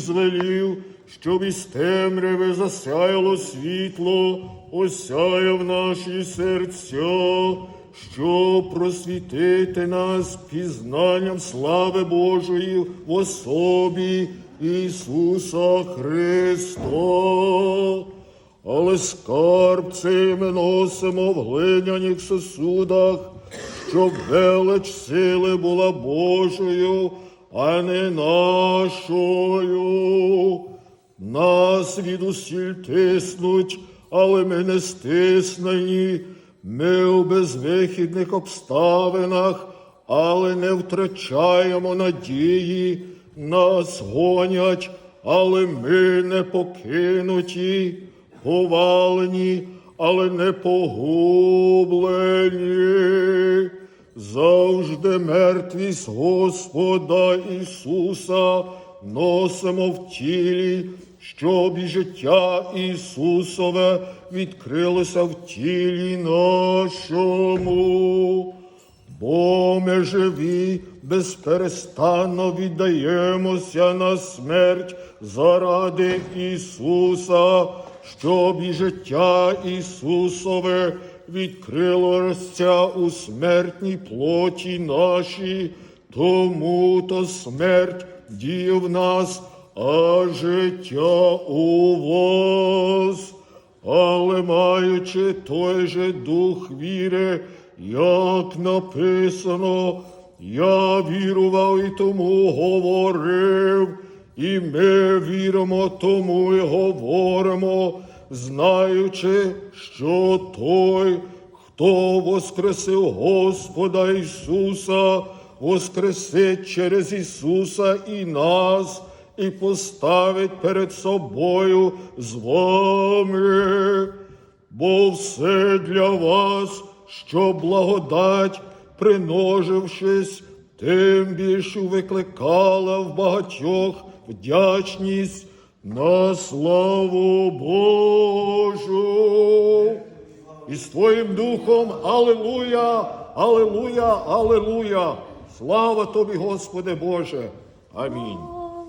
звелів, щоб із темряви засяяло світло, осяяв наші серця, щоб просвітити нас пізнанням слави Божої в особі Ісуса Христа. Але скарб цей ми носимо в глиняних сосудах, щоб велич сили була Божою, а не нашою. Нас від усіль тиснуть, але ми не стиснені. Ми у безвихідних обставинах, але не втрачаємо надії. Нас гонять, але ми не покинуті, повалені, але не погублені. Завжди мертвість Господа Ісуса носимо в тілі, щоб і життя Ісусове відкрилося в тілі нашому. Бо ми живі, безперестанно віддаємося на смерть заради Ісуса, щоб і життя Ісусове відкрилося у смертній плоті нашій, тому то смерть діє в нас, а життя у вас. Але маючи той же дух віри, як написано, я вірував і тому говорив, і ми віримо, тому і говоримо, знаючи, що той, хто воскресив Господа Ісуса, воскресить через Ісуса і нас, і поставить перед собою з вами. Бо все для вас, що благодать, примножившись, тим більше викликала в багатьох вдячність на славу Божу. І з Твоїм духом, Аллилуйя, Аллилуйя, Аллилуйя. Слава Тобі, Господи Боже. Амінь.